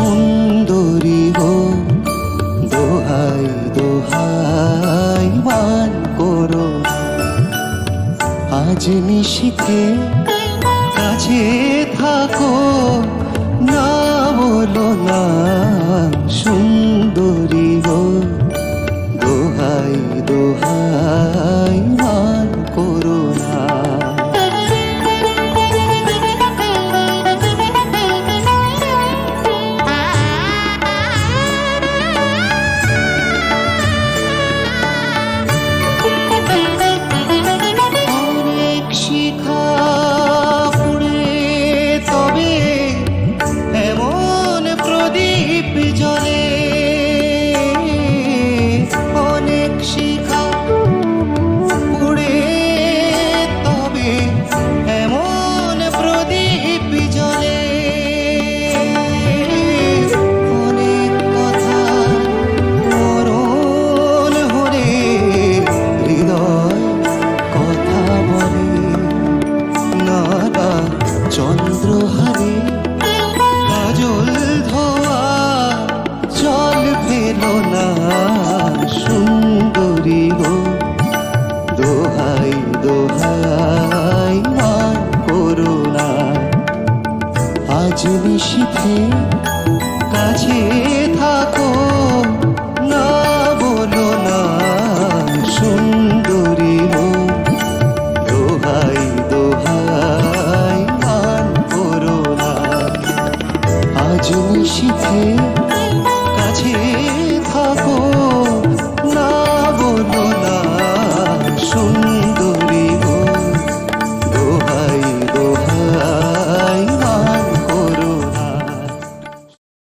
সুন্দরী হো। দোহাই দোহাই মান করো। আজ নিশিকে কাছে থাকো। না সুন্দরী গো। দোহাই দোহাই মা করুণা আজ নিশীথে কাছে থাকো, না বলো না, সুন্দরী গো। দোহাই দোহাই মান করুণা আজ নিশীথে কাছে ಸಾಕು